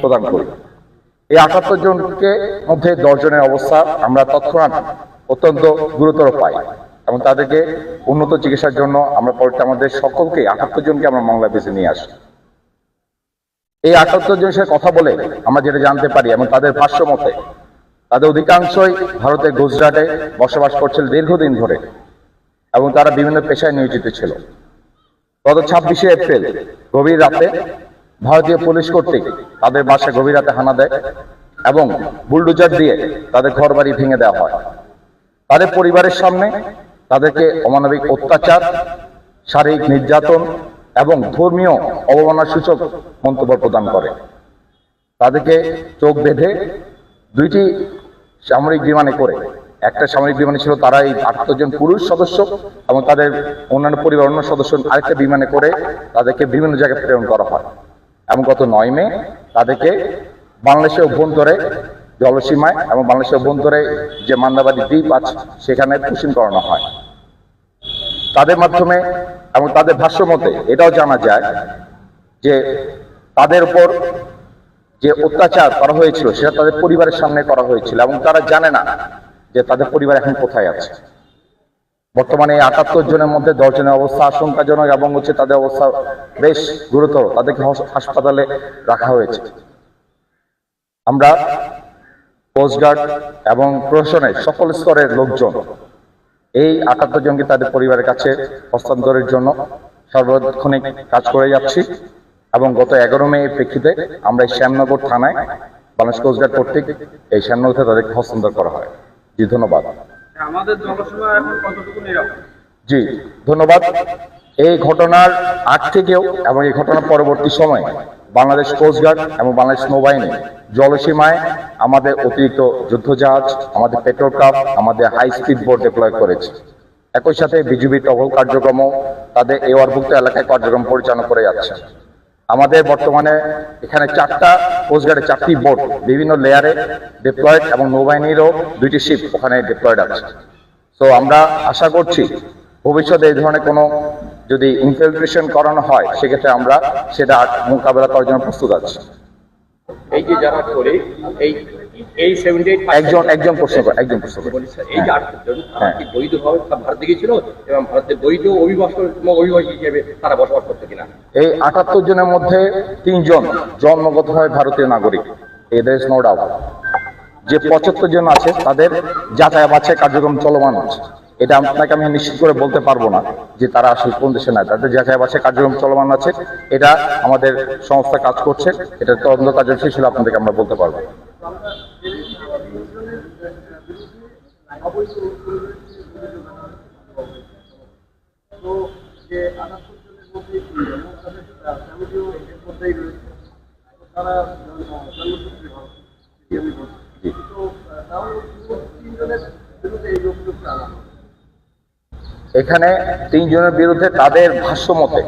প্রদান করি। এই আটাত্তর জনকে মধ্যে দশ জনের অবস্থা আমরা তৎক্ষণাৎ অত্যন্ত গুরুতর পাই এবং তাদেরকে উন্নত চিকিৎসার জন্য আমরা পরে আমাদের সকলকে আটাত্তর জনকে আমরা মামলা বেছে নিয়ে আসি। এই আটাত্তর জনের সাথে কথা বলে আমরা যেটা জানতে পারি এবং তাদের ভাষ্য মতে, তাদের অধিকাংশই ভারতের গুজরাটে বসবাস করছিল দীর্ঘদিন ধরে এবং তারা বিভিন্ন পেশায় নিয়োজিত ছিল। গত ছাব্বিশে এপ্রিল, গভীর রাতে ভারতীয় পুলিশ কর্তৃক তাদের বাসায় গভীর রাতে হানা দেয় এবং বুলডোজার দিয়ে তাদের ঘর বাড়ি ভেঙে দেওয়া হয়। তাদের পরিবারের সামনে তাদেরকে অমানবিক অত্যাচার, শারীরিক নির্যাতন এবং ধর্মীয় অবমাননার সূচক মন্তব্য প্রদান করে। তাদেরকে চোখ বেঁধে দুইটি সামরিক বিমানে করে। একটা সামরিক বিমানে ছিল তারা এই আটাত্তর জন পুরুষ সদস্য এবং তাদের অন্যান্য পরিবার অন্য সদস্য আরেকটা বিমানে করে তাদেরকে বিভিন্ন জায়গায় প্রেরণ করা হয়। এবং গত নয় মে তাদেরকে বাংলাদেশের অভ্যন্তরে জলসীমায় এবং বাংলাদেশের অভ্যন্তরে যে মান্দাবাদী দ্বীপ আছে, সেখানে পুষিন করানো হয়। তাদের মাধ্যমে এবং তাদের ভাষ্য মতে এটাও জানা যায় যে তাদের উপর যে অত্যাচার করা হয়েছিল, সেটা তাদের পরিবারের সামনে করা হয়েছিল এবং তারা জানে না যে তাদের পরিবার এখন কোথায় আছে। বর্তমানে আটাত্তর জনের মধ্যে দশ জনের অবস্থা আশঙ্কাজনক এবং হচ্ছে তাদের অবস্থা বেশ গুরুতর। তাদেরকে হাসপাতালে রাখা হয়েছে। আমরা কোস্টগার্ড এবং প্রশাসনের সকল স্তরের লোকজন এই আটাত্তর জনকে তাদের পরিবারের কাছে হস্তান্তরের জন্য সর্বক্ষণিক কাজ করে যাচ্ছি এবং গত এগারো মে এর প্রেক্ষিতে আমরা এই শ্যামনগর থানায় বাংলাদেশ কোস্টগার্ড কর্তৃক এই শ্যামনগর তাদেরকে হস্তান্তর করা হয়। জি, ধন্যবাদ। জি, ধন্যবাদ। এই ঘটনার আগ থেকেও এবং এই ঘটনার পরবর্তী সময়ে বাংলাদেশ কোস্টগার্ড এবং বাংলাদেশ নৌবাহিনী জলসীমায় আমাদের অতিরিক্ত যুদ্ধজাহাজ, আমাদের পেট্রোল কাপ আমাদের হাই স্পিড বোট ডিপ্লয় করেছে। একই সাথে বিজিবি টহল কার্যক্রমও তাদের এওয়ারভুক্ত এলাকায় কার্যক্রম পরিচালনা করে যাচ্ছে। আমাদের বর্তমানে এখানে চারটা কোস্টগার্ডের চারটি বোট বিভিন্ন লেয়ারে ডিপ্লয়েড এবং নৌবাহিনীরও দুইটি শিপ ওখানে ডিপ্লয়েড আছে। তো আমরা আশা করছি ভবিষ্যতে এই ধরনের কোনো যদি ইনফিলট্রেশন করানো হয়, সেক্ষেত্রে আমরা সেটা মোকাবেলা করার জন্য প্রস্তুত আছি। এই যে যারা করে, এই এই সেভেন্টি এইট একজন একজন প্রশ্ন করে একজন প্রশ্ন করে। এই যে আটজন তারা হ্যাঁ। কি বৈধভাবে ভারতে গিয়েছিল এবং ভারতের বৈধ অভিবাসন অভিবাসী হিসেবে তারা বসবাস করতো কিনা? এই আটাত্তর জনের মধ্যে তিনজন জন্মগতভাবে ভারতীয় নাগরিক। নো ডাউট যে পঁচাত্তর জন আছে তাদের যাচাই বাছাই কার্যক্রম চলমান আছে। এটা আপনাকে আমি নিশ্চিত করে বলতে পারব না যে তারা আসলে কোন দেশে নাই। তাদের যাচাই বাছাই কার্যক্রম চলমান আছে। এটা আমাদের সংস্থা কাজ করছে। এটা তদন্ত কার্য শেষ হলে আপনাদেরকে আমরা বলতে পারব। এখানে তিনজনের বিরুদ্ধে তাদের ভাষ্য মতে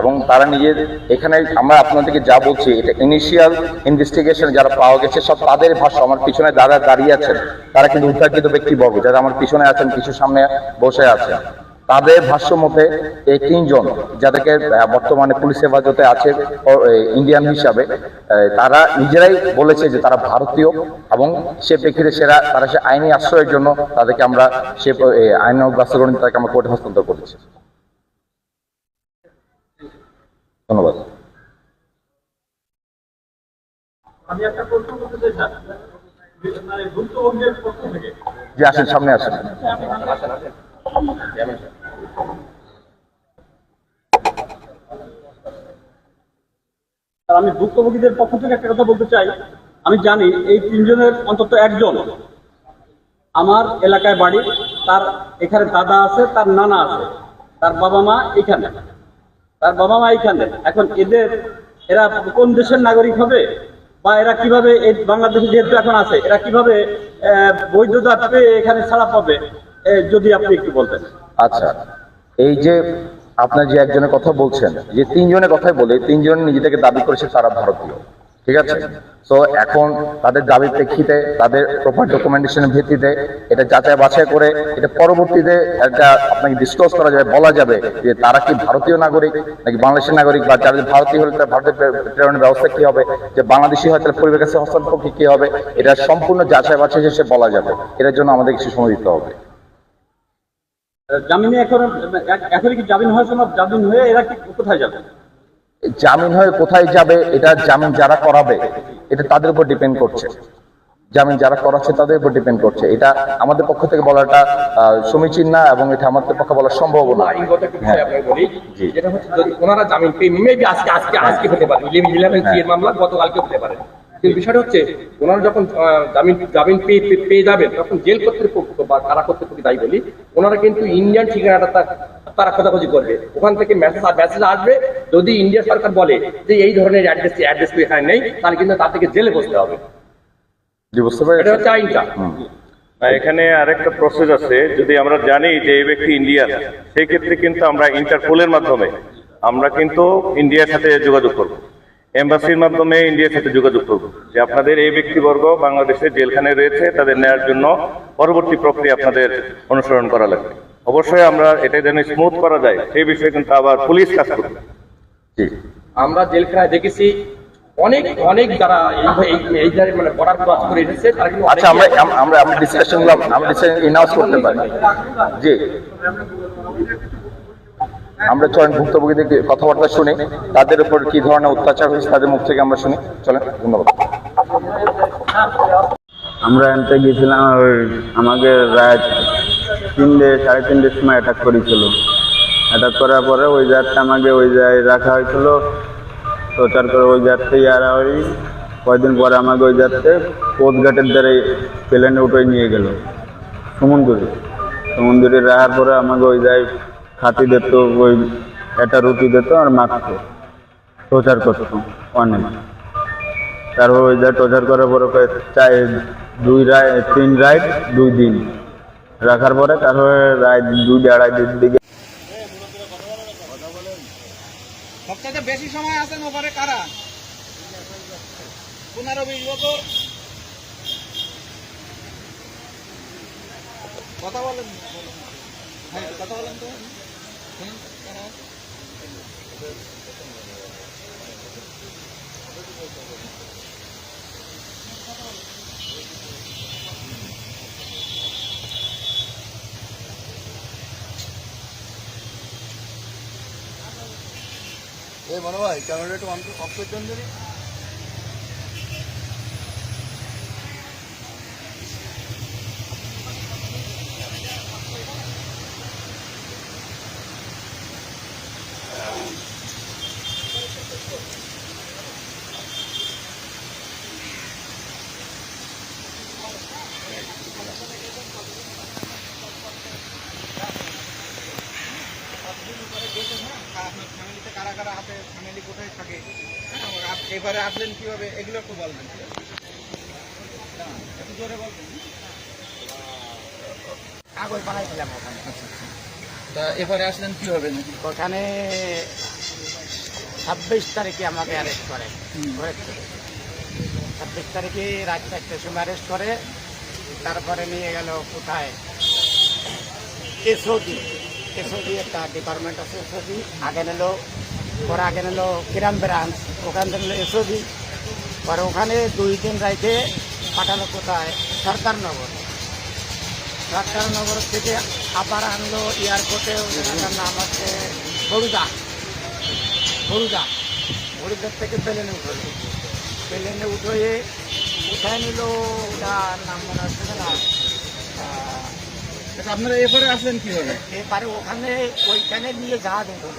এবং তারা নিজের এখানে আমরা আপনাদেরকে যা বলছি, এটা ইনিশিয়াল ইনভেস্টিগেশন যারা পাওয়া গেছে, সব তাদের ভাষ্য, আমার পিছনে যারা দাঁড়িয়ে আছেন, তারা কিন্তু উদ্ধারকৃত ব্যক্তিবর্গ, যারা আমার পিছনে আছেন, কিছু সামনে বসে আছেন। তাদের ভাষ্য মতে, এই তিনজন যাদেরকে বর্তমানে পুলিশ হেফাজতে আছে ইন্ডিয়ান হিসাবে তারা নিজেরাই বলেছে যে তারা ভারতীয় এবং সে প্রেক্ষিতে সেরা, তারা সে আইনি আশ্রয়ের জন্য তাদেরকে আমরা সে আইন বাস্তবায়ন তাদেরকে আমরা কোর্টে হস্তান্তর করেছি। ধন্যবাদ। আমি একটা প্রশ্ন করতে চাই স্যার। মানে জি আসেন সামনে আসেন। আমি ভুক্তভোগীদের পক্ষ থেকে একটা কথা বলতে চাই। আমি জানি এই তিনজনের অন্তত একজন আমার এলাকায় বাড়ি তার এখানে দাদা আছে তার নানা আছে তার বাবা মা এখানে। তার বাবা মা এখানে। এখন এদের, এরা কোন দেশের নাগরিক হবে? বা এরা কীভাবে এই বাংলাদেশে যেহেতু এখন আছে, এরা কীভাবে বৈধতা পেয়ে এখানে ছাড়া পাবে? যদি আপনি একটু বলতেন। আচ্ছা এই যে আপনার যে একজনের কথা বলছেন, যে তিনজনের কথাই বলে, তিনজন নিজেদেরকে দাবি করেছে তারা ভারতীয়। ঠিক আছে? তো এখন তাদের দাবির প্রেক্ষিতে, তাদের প্রপার ডকুমেন্টেশনের ভিত্তিতে এটা যাচাই বাছাই করে, এটা পরবর্তীতে একটা আপনাকে ডিসক্লোজ করা যাবে, বলা যাবে যে তারা কি ভারতীয় নাগরিক নাকি বাংলাদেশের নাগরিক বা যারা ভারতীয় হলে তার ভারতের প্রেরণের ব্যবস্থা কি হবে, যে বাংলাদেশি হয় তাহলে পরিবারের কাছে হস্তান্তর কি হবে, এটা সম্পূর্ণ যাচাই বাছাই শেষে বলা যাবে। এটার জন্য আমাদের কিছু সময় দিতে হবে। জামিনে এখন এখন কি জামিন হয়েছে না জামিন হয়ে এরা কি কোথায় যাবে? জামিন হয়ে কোথায় যাবে এটা জামিন যারা করাবে এটা তাদের উপর ডিপেন্ড করছে। জামিন যারা করাচ্ছে তাদের উপর ডিপেন্ড করছে। এটা আমাদের পক্ষ থেকে বলাটা সমীচীন না এবং এটা আমাদের পক্ষে বলা সম্ভব না। হ্যাঁ। ওনারা জামিন পেয়ে আজকে আজকে আজকে হতে পারে এর মামলা গতকালকে হতে পারে। কিন্তু বিষয়টা হচ্ছে ওনারা যখন জামিন জামিন পেয়ে পেয়ে- যাবেন তখন জেল কর্তৃপক্ষ বা কারা কর্তৃপক্ষ তাই বলি ওনারা কিন্তু ইন্ডিয়ান ঠিকানাটা তারা খোঁজাখুঁজি করবে। ওখান থেকে মেসেজ মেসেজ আসবে। যদি ইন্ডিয়া সরকার বলে যে এই ধরনের অ্যাড্রেস অ্যাড্রেস এখানে নেই তাহলে কিন্তু তার থেকে জেলে বসতে হবে। এটা হচ্ছে আইনটা আর এখানে আরেকটা প্রসেস আছে। যদি আমরা জানি যে এই ব্যক্তি ইন্ডিয়ান সেই ক্ষেত্রে কিন্তু আমরা ইন্টারপোলের মাধ্যমে আমরা কিন্তু ইন্ডিয়ার সাথে যোগাযোগ করব। এম্বাসির মাধ্যমে ইন্ডিয়ার সাথে যোগাযোগ করব যে আপনাদের এই ব্যক্তিবর্গ বাংলাদেশে জেলখানে রয়েছে তাদের নেয়ার জন্য পরবর্তী প্রক্রিয়া আপনাদের অনুসরণ করা লাগবে। অবশ্যই আমরা এটা যেন স্মুথ করা যায় সেই বিষয়ে কিন্তু আবার পুলিশ কাজ করবে। জি। আমরা জেলখানায় দেখেছি অনেক অনেক যারা এই- এই- এই যারা মানে বর্ডার ক্রস করে এসেছে আচ্ছা আমরা আমরা আমরা ডিসকাশন আমরা ডিসকাশন ইনাউন্স করতে পারি। জি। আমরা চলেন ভুক্তভোগীদের কথাবার্তা শুনি। তাদের উপর কি ধরনের অত্যাচার হয়েছে তাদের মুখ থেকে আমরা শুনি। চলেন ধন্যবাদ। আমরা এনতে গেছিলাম ওই আমাকে রাত তিনটে, সাড়ে তিনটের সময় অ্যাটাক করেছিল। অ্যাটাক করার পরে ওই জাতটা আমাকে ওই জায়গায় রাখা হয়েছিল। প্রচার করে ওই জাতটা ইয়ারা ওই কয়েকদিন পরে আমাকে ওই জাতটা কোচঘাটের দ্বারা প্লেনে উঠে নিয়ে গেল সমুদ্রে সমুদ্রে রাখার পরে আমাকে ওই জায়গায় খাতি দিত, ওই একটা রুটি দিত আর মাখতো। প্রচার করতো, অনেক। তারপর ওই যা টর্চার করার পরে চাই দুই রায়, তিন রাইড দুই দিন। রাখার পরে তারপরে রায় দুই আড়াই দিন দিকে সবচেয়ে বেশি সময় আছেন ওপারে কারা? পনেরো কথা বলেন। হ্যাঁ কথা বলেন তো। হুম, হ্যাঁ। এই মনে হয় ক্যামেরাটা একটু অফ করতে দিন আপনার ফ্যামিলিতে কারা কারা আছে ফ্যামিলি কোথায় থাকে? এবারে আসলেন কীভাবে? এগুলো একটু বলবেন। একটু জোরে বলবেন। কাগজ বানাইছিলাম ওখানে। তা এবারে আসলেন কীভাবে ওখানে ছাব্বিশ তারিখে আমাকে অ্যারেস্ট করে। ছাব্বিশ তারিখে রাত চারটের সময় অ্যারেস্ট করে। তারপরে নিয়ে গেল কোথায়? এসওডি এসওডি একটা ডিপার্টমেন্ট আছে এসওডি আগে নিল পরে আগে নিল কিরাম ব্রাঞ্চ ওখান থেকে নিল এসওডি পরে ওখানে দুই দিন রাইতে পাঠালো কোথায়? সরকারনগর সরকারনগর থেকে আবার আনলো এয়ারপোর্টে ওনার নাম আছে বরুদা বরুদা বরুদার থেকে প্লেনে উঠল। প্লেনে উঠে উঠায় নিল ওটার নাম মনে হচ্ছে না। আপনারা এবারে আসলেন কীভাবে? এবারে ওখানে ওইখানে নিয়ে জাহাজ উঠল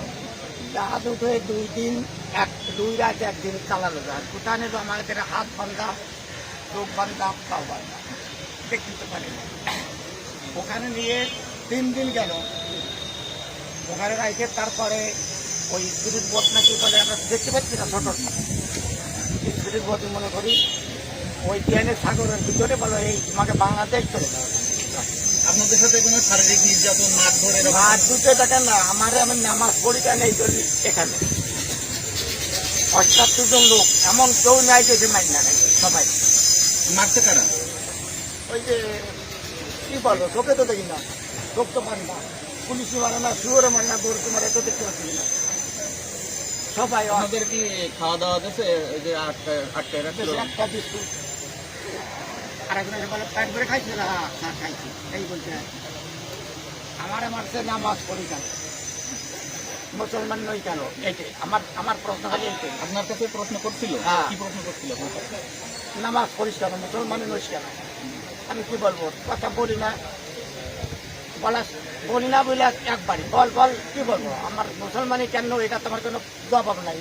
জাহাজ উঠে দুই দিন, এক, দুই রাত একদিন চালালো জাহাজ। কোথায় নিল আমাদের হাত বান্ধা, চোখ বান্ধা, পাও বান্ধা। দেখতে পারি না। ওখানে নিয়ে তিন দিন গেল। ওখানে রাখে তারপরে ওই স্পিরিট বোট নাকি বলে, আমরা দেখতে পাচ্ছি না ছোট। স্পিরিট বোট মনে করি, ওই ট্রেনের সাগরের ভিতরে বলো, এই তোমাকে বাংলাদেশ চলে যাবে। আপনাদের সাথে কোনো শারীরিক নির্যাতন মাঠ ধরে আর দুটো দেখেন না আমার আমি নামাজ পড়ি কেন এই জন্য এখানে? অষ্টাত্তর জন লোক এমন কেউ নাই যে মাইনা নাই সবাই। মারছে কারা? ওই যে কি বলব চোখে তো দেখি না চোখ তো পান না। পুলিশি মারে না শুয়োরে মারে না গরুকে মারে তো দেখতে পাচ্ছি না। সবাই আমাদের কি খাওয়া দাওয়া দিয়েছে যে আটটা আটটা রাখছিল দেশে একটা বিস্কুট। আর বলে প্যাট করে খাইছে না? হ্যাঁ খাইছি। এই বলছে আমার মারছে নামাজ পড়ি কেন মুসলমান নই কেন? এইটাই আমার আমার প্রশ্ন খালি এইটাই। আপনার কাছে প্রশ্ন করছিল? হ্যাঁ। কি প্রশ্ন করছিল? নামাজ পড়িস কেন? মুসলমান নইস কেন? আমি কি বলব? কথা বলি না। বলা বলি না বলে একবারই। বল বল কি বলব? আমার মুসলমানই কেন? এটা তোমার কোনো জবাব নাই।